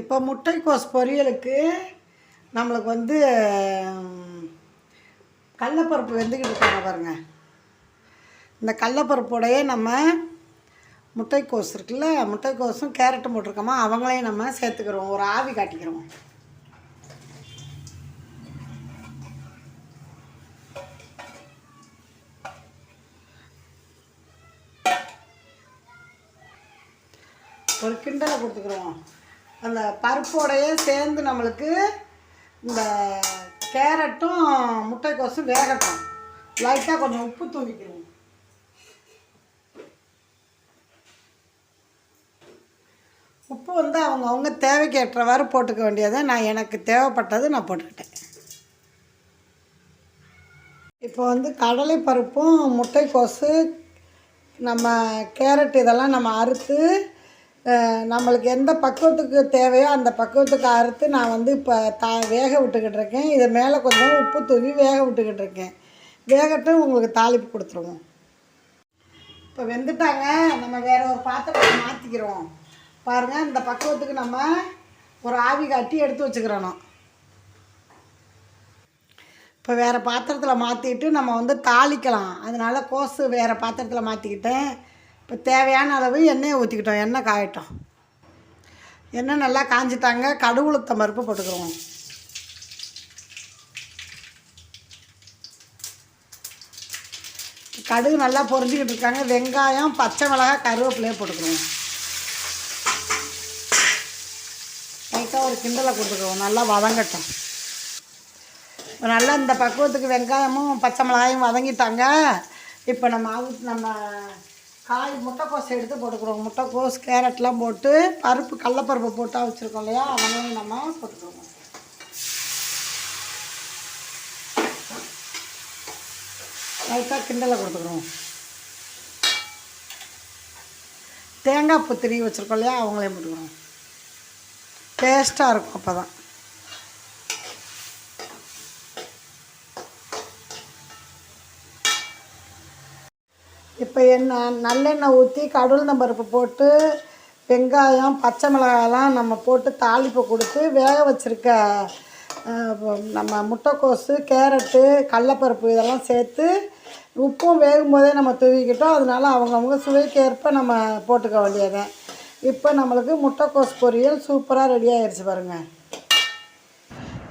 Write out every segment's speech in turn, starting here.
இப்போ முட்டைக்கோஸ் பொரியலுக்கு நம்மளுக்கு வந்து கடலப்பருப்பு வெந்துக்கிட்டு இருக்காங்க பாருங்க. இந்த கடலப்பருப்போடையே நம்ம முட்டைக்கோஸ் இருக்குல்ல முட்டைக்கோஸும் கேரட்டும் போட்டிருக்கோமா அவங்களையும் நம்ம சேர்த்துக்கிறோம் ஒரு ஆவி காட்டிக்கிறோம். ஒரு கிண்டலை கொடுத்துக்குறோம். அந்த பருப்போடையே சேர்ந்து நம்மளுக்கு இந்த கேரட்டும் முட்டைக்கோசும் வேகட்டும். லைட்டாக கொஞ்சம் உப்பு தூவிக்கணும். உப்பு வந்து அவங்க அவங்க தேவைக்கு ஏற்றவாறு போட்டுக்க வேண்டியதை நான் எனக்கு தேவைப்பட்டது நான் போட்டுக்கிட்டேன். இப்போ வந்து கடலை பருப்பும் முட்டைக்கோசு நம்ம கேரட் இதெல்லாம் நம்ம அறுத்து நம்மளுக்கு எந்த பக்குவத்துக்கு தேவையோ அந்த பக்குவத்துக்கு அறுத்து நான் வந்து இப்போ தா வேக விட்டுக்கிட்டு இருக்கேன். இதை மேலே கொஞ்சம் உப்பு தூவி வேக விட்டுக்கிட்டு இருக்கேன். வேகட்டும் உங்களுக்கு தாளிப்பு கொடுத்துருவோம். இப்போ வெந்துட்டாங்க. நம்ம வேறு ஒரு பாத்திரத்தை மாற்றிக்கிறோம் பாருங்கள் இந்த பக்குவத்துக்கு நம்ம ஒரு ஆவி காட்டி எடுத்து வச்சுக்கிறோம் இப்போ வேறு பாத்திரத்தில் மாற்றிட்டு நம்ம வந்து தாளிக்கலாம். அதனால கோஸு வேறு பாத்திரத்தில் மாற்றிக்கிட்டேன் இப்போ தேவையான அளவு எண்ணெயை ஊற்றிக்கிட்டோம் எண்ணெய் காயட்டும். எண்ணெய் நல்லா காஞ்சிட்டாங்க கடுகுளுத்தம் பருப்பு போட்டுக்கிறோம். கடுகு நல்லா பொறிஞ்சிக்கிட்டு இருக்காங்க வெங்காயம் பச்சை மிளகாய் கருவேப்பிலையே போட்டுக்கிறோம். லைட்டாக ஒரு கிண்டலை கொடுத்துக்குவோம் நல்லா வதங்கட்டும். இப்போ நல்லா இந்த பக்குவத்துக்கு வெங்காயமும் பச்சை மிளகாயும் வதங்கிட்டாங்க. இப்போ நம்ம அவு நம்ம காய் முட்டைக்கோஸ் எடுத்து போட்டுக்கிறோம். முட்டைக்கோஸ் கேரட்லாம் போட்டு பருப்பு கடலப்பருப்பு போட்டால் வச்சுருக்கோம் இல்லையா? அவனையும் நம்ம போட்டுக்கிறோம். லைட்டாக கிண்டலை கொடுத்துக்கிறோம் தேங்காய் பூ திருவி வச்சுருக்கோம் இல்லையா? அவங்களையும் போட்டுக்கிறோம். டேஸ்ட்டாக இருக்கும் அப்போ தான் இப்போ என்ன நல்லெண்ணெய் ஊற்றி கடவுள் பருப்பு போட்டு வெங்காயம் பச்சை மிளகாயெல்லாம் நம்ம போட்டு தாளிப்பு கொடுத்து வேக வச்சுருக்க நம்ம முட்டைக்கோஸு கேரட்டு கடலப்பருப்பு இதெல்லாம் சேர்த்து உப்பும் வேகும் போதே நம்ம தூவிக்கிட்டோம். அதனால அவங்கவுங்க சுவைக்கு ஏற்ப நம்ம போட்டுக்க வேண்டியது இப்போ நம்மளுக்கு முட்டைக்கோஸ் பொரியல் சூப்பராக ரெடி ஆகிடுச்சு பாருங்கள்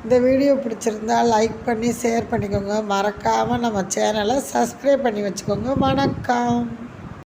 இந்த வீடியோ பிடிச்சிருந்தா லைக் பண்ணி ஷேர் பண்ணிக்கோங்க. மறக்காமல் நம்ம சேனலை சப்ஸ்கிரைப் பண்ணி வச்சுக்கோங்க. வணக்கம்.